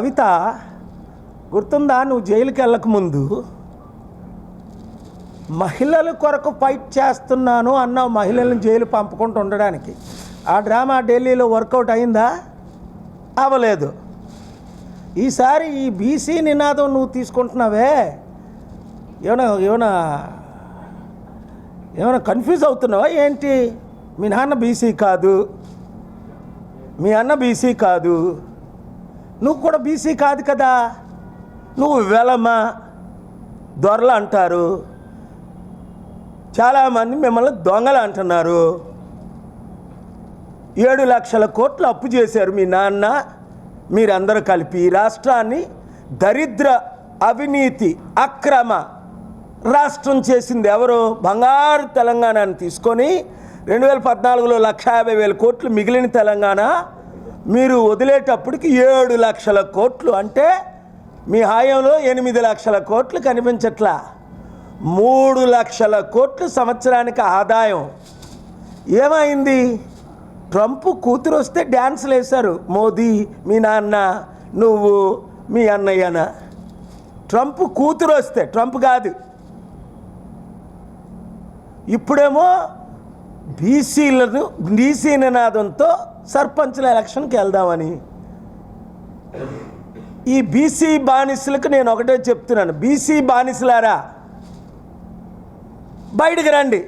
కవిత గుర్తుందా నువ్వు జైలుకి వెళ్ళకముందు మహిళల కొరకు ఫైట్ చేస్తున్నాను అన్నావు మహిళలను జైలు పంపకుండా ఉండడానికి. ఆ డ్రామా ఢిల్లీలో వర్కౌట్ అయిందా? అవ్వలేదు. ఈసారి ఈ బీసీ నినాదం నువ్వు తీసుకుంటున్నావే? ఏమైనా ఏమైనా ఏమైనా కన్ఫ్యూజ్ అవుతున్నావా? ఏంటి? మీ నాన్న బీసీ కాదు. మీ అన్న బీసీ కాదు. నువ్వు కూడా బీసీ కాదు కదా. నువ్వు వెలమ దొరలు అంటారు. చాలామంది మిమ్మల్ని దొంగలు అంటున్నారు. ఏడు లక్షల కోట్లు అప్పు చేశారు మీ నాన్న మీరందరూ కలిపి ఈ రాష్ట్రాన్ని దరిద్ర అవినీతి అక్రమ రాష్ట్రం చేసింది ఎవరు? బంగారు తెలంగాణని తీసుకొని రెండు వేల పద్నాలుగులో లక్ష యాభై వేల కోట్లు మిగిలిన తెలంగాణ మీరు వదిలేటప్పటికి ఏడు లక్షల కోట్లు అంటే మీ హాయంలో ఎనిమిది లక్షల కోట్లు కనిపించట్లా. మూడు లక్షల కోట్లు సంవత్సరానికి ఆదాయం. ఏమైంది? ట్రంప్ కూతురు వస్తే డ్యాన్సులు వేశారు. మోదీ మీ నాన్న నువ్వు మీ అన్నయ్యన. ట్రంప్ కూతురు వస్తే ట్రంప్ కాదు. ఇప్పుడేమో బీసీలను బీసీ నినాదంతో సర్పంచ్ల ఎలక్షన్కి వెళ్దామని. ఈ బీసీ బానిసలకు నేను ఒకటే చెప్తున్నాను. బీసీ బానిసలారా బయటికి రండి.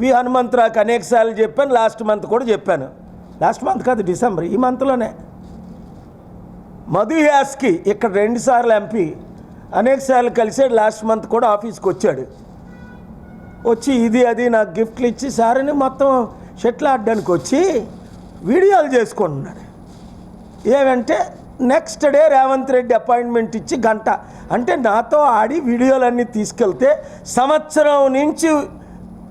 వి హనుమంతరావుకి అనేకసార్లు చెప్పాను లాస్ట్ మంత్ కూడా చెప్పాను. లాస్ట్ మంత్ కాదు డిసెంబర్ ఈ మంత్లోనే. మధు యాస్కి ఇక్కడ రెండుసార్లు ఎంపీ అనేకసార్లు కలిసాడు లాస్ట్ మంత్ కూడా ఆఫీస్కి వచ్చాడు. వచ్చి ఇది అది నాకు గిఫ్ట్లు ఇచ్చి సారని మొత్తం షెట్లు ఆడడానికి వచ్చి వీడియోలు చేసుకుంటున్నాడు ఏమంటే next day Revanth Reddy appointment ఇచ్చి గంట. అంటే నాతో ఆడి వీడియోలన్నీ తీసుకెళ్తే సంవత్సరం నుంచి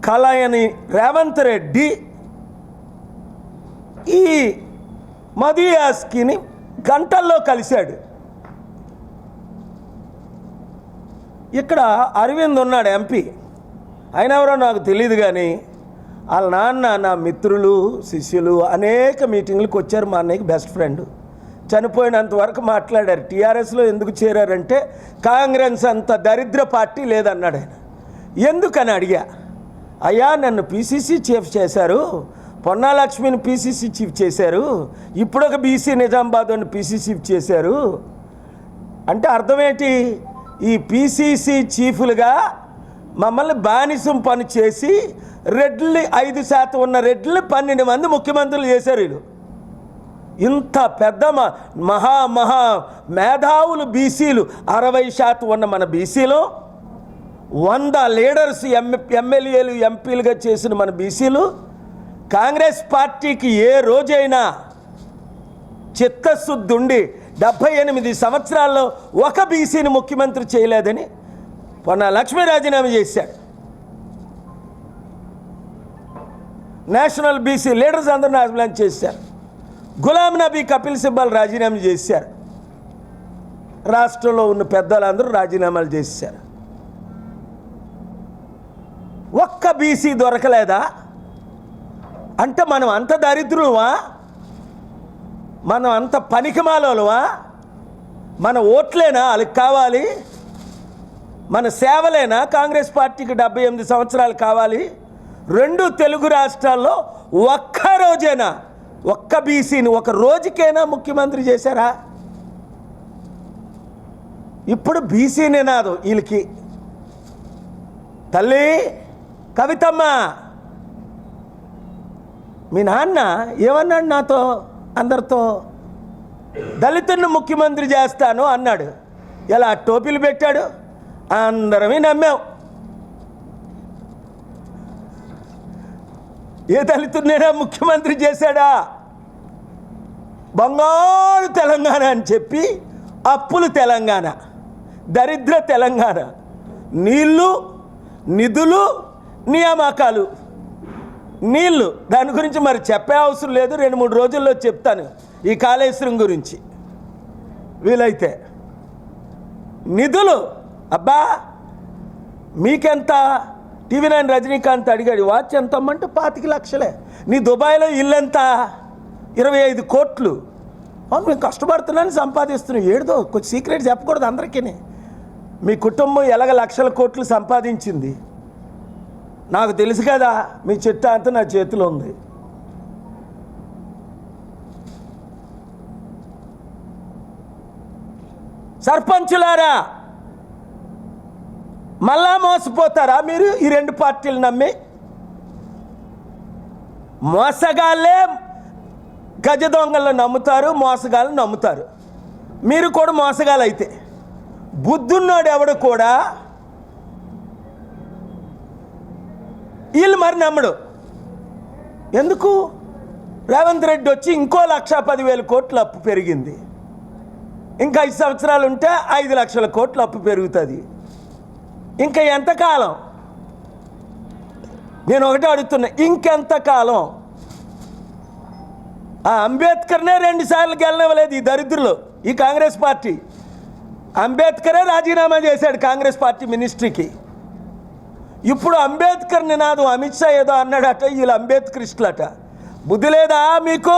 కలయని రేవంత్ రెడ్డి ఈ మధుయాస్కిని గంటల్లో కలిశాడు. ఇక్కడ అరవింద్ ఉన్నాడు ఎంపీ. ఆయన ఎవరో నాకు తెలియదు కానీ వాళ్ళ నాన్న నా మిత్రులు శిష్యులు అనేక మీటింగ్లకు వచ్చారు మా అన్నయ్యకి బెస్ట్ ఫ్రెండ్. చనిపోయినంత వరకు మాట్లాడారు. టీఆర్ఎస్లో ఎందుకు చేరారంటే కాంగ్రెస్ అంత దరిద్ర పార్టీ లేదన్నాడు ఆయన. ఎందుకని అడిగా? అయ్యా నన్ను పీసీసీ చీఫ్ చేశారు. పొన్నాలక్ష్మిని పీసీసీ చీఫ్ చేశారు. ఇప్పుడు ఒక బీసీ నిజామాబాద్ పీసీసీ చేశారు. అంటే అర్థం ఏంటి ఈ పీసీసీ చీఫ్లుగా మమ్మల్ని బానిసం పని చేసి రెడ్లు ఐదు శాతం ఉన్న రెడ్లు పన్నెండు మంది ముఖ్యమంత్రులు చేశారు వీళ్ళు. ఇంత పెద్ద మహా మహా మేధావులు బీసీలు అరవై శాతం ఉన్న మన బీసీలో వంద లీడర్స్ ఎం ఎమ్మెల్యేలు ఎంపీలుగా చేసిన మన బీసీలు కాంగ్రెస్ పార్టీకి ఏ రోజైనా చిత్తశుద్ధి ఉండి డెబ్భై ఎనిమిది సంవత్సరాల్లో ఒక బీసీని ముఖ్యమంత్రి చేయలేదని పొన్న లక్ష్మీ రాజీనామా చేశాడు నేషనల్ బీసీ లీడర్స్ అందరూ రాజీనామా చేశారు. గులాం నబీ కపిల్ సిబ్బల్ రాజీనామా చేశారు. రాష్ట్రంలో ఉన్న పెద్దలందరూ రాజీనామాలు చేశారు. ఒక్క బీసీ దొరకలేదా? అంటే మనం అంత దరిద్రులమా? మనం అంత పనికిమాలోలమా? మన ఓట్లేనా? వాళ్ళకి కావాలి? మన సేవలేనా? కాంగ్రెస్ పార్టీకి డెబ్బై ఎనిమిది సంవత్సరాలు కావాలి. రెండు తెలుగు రాష్ట్రాల్లో ఒక్క రోజేనా ఒక్క బీసీని ఒక రోజుకైనా ముఖ్యమంత్రి చేశారా? ఇప్పుడు బీసీ నినాదం వీళ్ళకి. తల్లి కవితమ్మ! మీ నాన్న ఏమన్నాడు నాతో అందరితో? దళితుడిని ముఖ్యమంత్రి చేస్తాను అన్నాడు. ఎలా టోపీలు పెట్టాడు? అందరమే నమ్మాం. ఏ దళితుడినైనా ముఖ్యమంత్రి చేశాడా? బంగారు తెలంగాణ అని చెప్పి అప్పులు తెలంగాణ దరిద్ర తెలంగాణ నీళ్ళు నిధులు నియామకాలు. నీళ్ళు దాని గురించి మరి చెప్పే అవసరం లేదు రెండు మూడు రోజుల్లో చెప్తాను ఈ కాళేశ్వరం గురించి. వీలైతే. నిధులు అబ్బా మీకెంత? టీవీ నైన్ రజనీకాంత్ అడిగాడు వాచ్ ఎంత అమ్మంటే పాతిక లక్షలే. నీ దుబాయ్లో ఇల్లు ఎంత ఇరవై ఐదు కోట్లు. అవును మేము కష్టపడుతున్నాను సంపాదిస్తున్నాం. ఏడుదో కొంచెం సీక్రెట్ చెప్పకూడదు అందరికీ మీ కుటుంబం ఎలాగ లక్షల కోట్లు సంపాదించింది? నాకు తెలుసు కదా మీ చిట్టా అంతా నా చేతిలో ఉంది. సర్పంచులారా మళ్ళా మోసపోతారా మీరు? ఈ రెండు పార్టీలు నమ్మి? మోసగాళ్ళే గజ దొంగలను నమ్ముతారు మోసగాళ్ళని నమ్ముతారు. మీరు కూడా మోసగాళ్ళైతే. అయితే బుద్ధున్నోడు ఎవడు కూడా వీళ్ళు మరి నమ్మడు. ఎందుకు? రేవంత్ రెడ్డి వచ్చి ఇంకో లక్ష పదివేల కోట్ల అప్పు పెరిగింది. ఇంకా ఐదు సంవత్సరాలు ఉంటే ఐదు లక్షల కోట్ల అప్పు పెరుగుతుంది. ఇంకా ఎంతకాలం? నేను ఒకటే అడుగుతున్నా ఇంకెంతకాలం? ఆ అంబేద్కర్నే రెండుసార్లు గెలనివ్వలేదు ఈ దరిద్రులు ఈ కాంగ్రెస్ పార్టీ. అంబేద్కరే రాజీనామా చేశాడు కాంగ్రెస్ పార్టీ మినిస్ట్రీకి. ఇప్పుడు అంబేద్కర్ నినాదం అమిత్ షా ఏదో అన్నాడట వీళ్ళు అంబేద్కరిస్టులట. బుద్ధి లేదా మీకు?